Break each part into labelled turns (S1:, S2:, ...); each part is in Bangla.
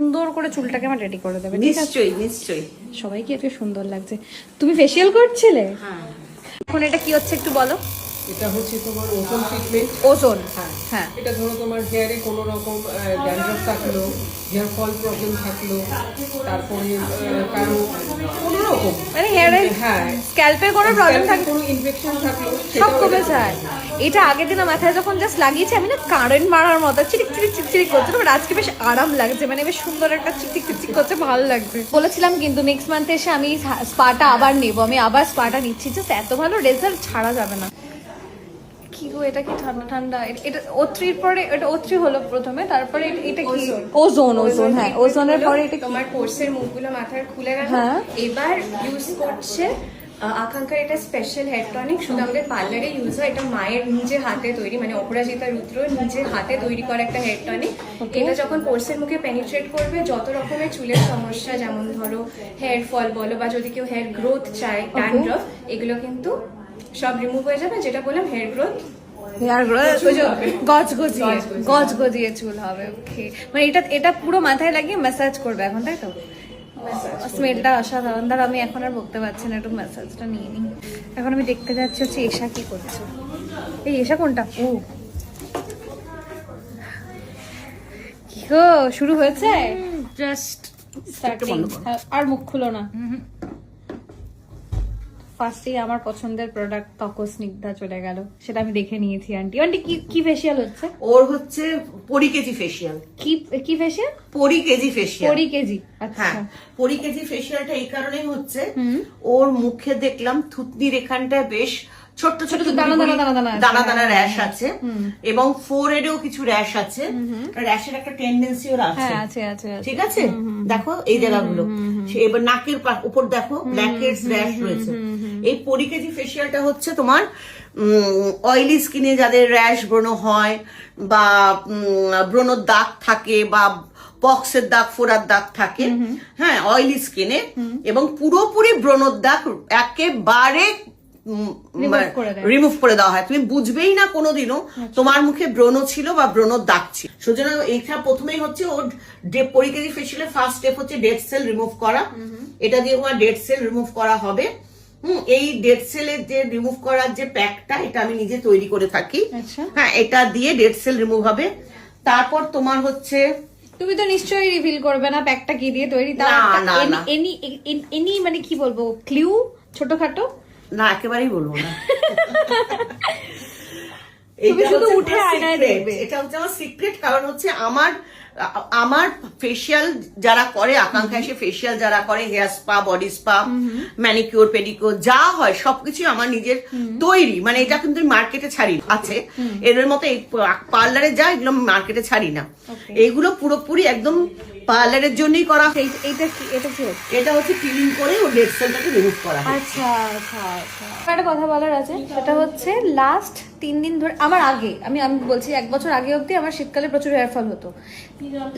S1: সুন্দর করে চুলটাকে আমার রেডি করে দেবে
S2: নিশ্চয়ই নিশ্চয়ই।
S1: সবাইকে এত সুন্দর লাগছে। তুমি ফেসিয়াল করছিলে?
S2: হ্যাঁ।
S1: এখন এটা কি হচ্ছে একটু বলো।
S3: এটা হচ্ছে তোমার ওজন ট্রিটমেন্ট
S1: ওজন হ্যাঁ।
S3: এটা ধরো তোমার হেয়ারে কোনো রকম ড্যান্ড্রফ থাকল হেয়ার ফল প্রবলেম থাকল তারপরে কারও কোনো রকম।
S1: মানে হেয়ারে
S3: হ্যাঁ।
S1: স্ক্যাল্পে কোনো প্রবলেম
S3: scalp এ
S1: থাকে
S3: কোনো ইনফেকশন থাকল
S1: সব কমে যায়। এটা আগের দিন মাথায় যখন জাস্ট লাগিয়েছি আমি না কারেন্ট মারার মতো চিরিক চিরিক চিরিক করছে। বাট আজকে বেশ আরাম লাগছে মানে বেশ সুন্দর একটা চিকচিক চিকচিক করছে ভালো লাগছে। বলেছিলাম কিন্তু নেক্সট মান্থে এসে আমি স্পাটা আবার নেব। আমি আবার স্পাটা নিচ্ছি। জাস্ট এত ভালো রেজাল্ট ছাড়া যাবে না। কি গো এটা কি ঠান্ডা ঠান্ডা? এটা ও থ্রির পরে এটা ও থ্রি হলো প্রথমে তারপরে এটা- কি? ওজোন। ওজোন হ্যাঁ ওজোনের পরে এটা
S4: তোমার কোর্সের মুখগুলো মাথার খুলে গেল
S1: হ্যাঁ।
S4: এবার ইউজ করছে আকাঙ্ক্ষার এটা স্পেশাল হেয়ার টনিক শুধু আমাদের পার্লারে ইউজ হয় এটা মায়ের নিজের হাতে তৈরি মানে অপরাজিতা রুদ্র নিজের হাতে তৈরি করা একটা হেয়ার টনিক এটা যখন কোর্সের মুখে পেনিট্রেট করবে যত রকমের চুলের সমস্যা যেমন ধরো হেয়ার ফল বলো বা যদি কেউ হেয়ার গ্রোথ চায় ড্যান্ড্রফ এগুলো কিন্তু সব রিমুভ হয়ে যাবে যেটা বললাম হেয়ার গ্রোথ
S1: হেয়ার গ্রোথ ওই যে গজ গজিয়ে চুল হবে ওকে মানে এটা এটা পুরো মাথায় লাগিয়ে ম্যাসাজ করবে এখন তাই তো? স্মেলটা অসাধারণ। ধর আমি এখন আর বলতে পারছি না একটু ম্যাসাজটা নিয়ে নিই। এখন আমি দেখতে যাচ্ছি হচ্ছে এশা কি করছে। এই এশা কোনটা? ও। কি গো শুরু হয়েছে? জাস্ট স্টার্টিং আর মুখ খুলো না। ফার্স্টেই আমার পছন্দের প্রোডাক্ট ত্বক স্নিগ্ধা চলে গেল। সেটা আমি দেখে নিয়েছি আন্টি আন্টি কি কি ফেশিয়াল হচ্ছে?
S2: ওর হচ্ছে পরি কেজি ফেসিয়াল
S1: কি কি ফেসিয়াল
S2: পরি কেজি ফেসিয়াল
S1: পরি কেজি আচ্ছা।
S2: হ্যাঁ পরি কেজি ফেসিয়ালটা এই কারণেই হচ্ছে। ওর মুখে দেখলাম থুতনির এখানটায় বেশ ছোট্ট ছোট
S1: ছোট দানা দানা দানা দানা
S2: দানা র্যাশ আছে। এবং ফোর এডেও কিছু র্যাশ আছে। র্যাশের একটা টেন্ডেন্সি ওর আছে।
S1: হ্যাঁ আছে আছে আছে।
S2: ঠিক আছে? দেখো এই জায়গাগুলো। এবার নাকের উপর দেখো ব্ল্যাক হেডস র্যাশ রয়েছে। এই পরিকেজি ফেসিয়ালটা হচ্ছে তোমার অয়েলি স্কিনে যাদের র্যাশ ব্রণ হয় বা ব্রণর দাগ থাকে বা পক্সের দাগ ফোড়ার দাগ থাকে হ্যাঁ অয়েলি স্কিনে এবং পুরোপুরি ব্রণর দাগ একেবারে। রিমুভ করে দেওয়া হয়। তুমি বুঝবেই না কোনোদিনও তোমার মুখে ব্রণ ছিল বা ব্রণ দাগ ছিল। সুতরাং এইটা প্রথমেই হচ্ছে ওর পরিকেজি ফেসিয়ালের ফার্স্ট স্টেপ হচ্ছে ডেড সেল রিমুভ করা। এটা দিয়ে তোমার ডেড সেল রিমুভ করা হবে। হুম এই ডেড সেলের যে রিমুভ করার যে প্যাকটা এটা আমি নিজে তৈরি করে থাকি।
S1: আচ্ছা।
S2: হ্যাঁ এটা দিয়ে ডেড সেল রিমুভ হবে। তারপর তোমার হচ্ছে
S1: তুমি তো নিশ্চয়ই রিভিল করবে না প্যাকটা কি দিয়ে তৈরি। এনি এনি- এনি মানে কি বলব? ক্লিউ ছোটখাটো?
S2: না একেবারেই বলব না।
S1: তুমি শুধু উঠে আয়নায় দেখবে।
S2: এটা হচ্ছে আমার সিক্রেট কারণ হচ্ছে আমার আমার ফেসিয়াল যারা করে আকাঙ্ক্ষা এসে ফেসিয়াল যারা করে hair spa body spa pedicure যা হয় সবকিছু আমার নিজের তৈরি। মানে এটা কিন্তু মার্কেটে ছাড়ি। আছে। এদের মতো পার্লারে যা এগুলো মার্কেটে ছাড়ি না। এগুলো পুরোপুরি একদম পার্লারের জন্যই করা
S1: এইটা কি এটা কি
S2: এটা হচ্ছে ক্লিন করে ও ডেড সেলটাকে রিমুভ করা আচ্ছা
S1: আচ্ছা আচ্ছা। আচ্ছা একটা কথা বলার আছে সেটা হচ্ছে লাস্ট তিন দিন ধরে আমার আগে আমি আমি বলছি এক বছর আগে অবধি আমার শীতকালে প্রচুর হেয়ার ফল হতো।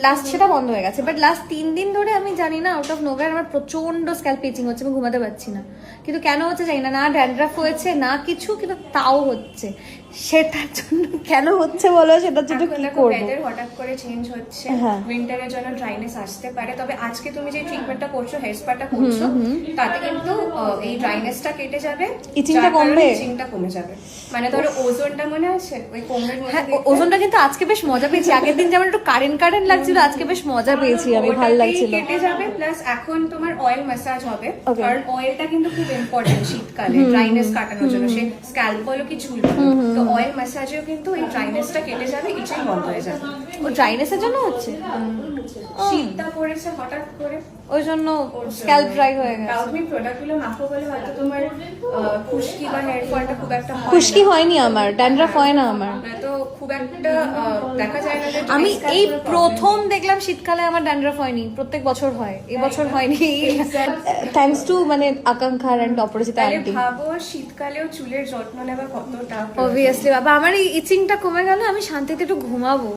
S1: লাস্ট সেটা বন্ধ হয়ে গেছে বাট লাস্ট তিন দিন ধরে আমি জানি না আউট অফ নোভেয়ার আমার প্রচণ্ড স্ক্যাল্প পিচিং হচ্ছে আমি ঘুমাতে পারছি না। কিন্তু কেন হচ্ছে জানি না না ড্যান্ড্রাফ হয়েছে না কিছু কিন্তু তাও হচ্ছে। সেটার জন্য কেন হচ্ছে বলো সেটার জন্য কি
S4: হঠাৎ করে চেঞ্জ হচ্ছে
S1: হ্যাঁ।
S4: উইন্টারের জন্য ড্রাইনেস আসতে পারে তবে আজকে তুমি যে ট্রিটমেন্টটা করছ হেয়ার স্পাটা করছ তাতে কিন্তু এই ড্রাইনেসটা কেটে যাবে।
S1: Itching কমবে?
S4: ইচিংটা কমে যাবে। মানে ধরো ওজনটা মনে আছে? ওই কোমরের মধ্যে
S1: হ্যাঁ ওজনটা কিন্তু আজকে বেশ মজা পেয়েছি। আগের দিন যেমন একটু কারেন্ট কারেন্ট লাগছিল আজকে বেশ মজা পেয়েছি আমি ভালো লাগছিল।
S4: কেটে যাবে প্লাস এখন তোমার অয়েল ম্যাসাজ হবে। কারণ অয়েলটা কিন্তু খুব ইম্পর্টেন্ট শীতকালে ড্রাইনেস কাটানোর জন্য। সে স্ক্যাল্প বলো কি চুল তো অয়েল ম্যাসাজেও কিন্তু এই ড্রাইনেসটা কেটে যাবে ইচিং বন্ধ হয়ে যাবে।
S1: ও ড্রাইনেসের জন্য হচ্ছে?
S4: শীতটা পড়েছে হঠাৎ করে।
S1: ওই জন্য স্ক্যাল্প ড্রাই হয়ে গেছে।
S4: প্রোডাক্টগুলো মাখো বলে হয়তো তোমার খুশকি বা হেয়ার ফলটা খুব একটা
S1: খুশকি হয়নি আমার ড্যান্ড্রাফ হয় না আমার।
S4: নয়তো খুব একটা দেখা যায় না
S1: আমি এই প্রথম দেখলাম শীতকালে আমার ড্যান্ড্রাফ হয়নি প্রত্যেক বছর হয় এবছর হয়নি। থ্যাঙ্কস টু মানে আকাঙ্ক্ষা অ্যান্ড অপরিচিতা
S4: তাহলে
S1: আন্টি
S4: ভাবো শীতকালেও চুলের যত্ন নেওয়া কতটা।
S1: অবভিয়াসলি বাবা আমার এই ইচিংটা কমে গেল আমি শান্তিতে একটু ঘুমাবো।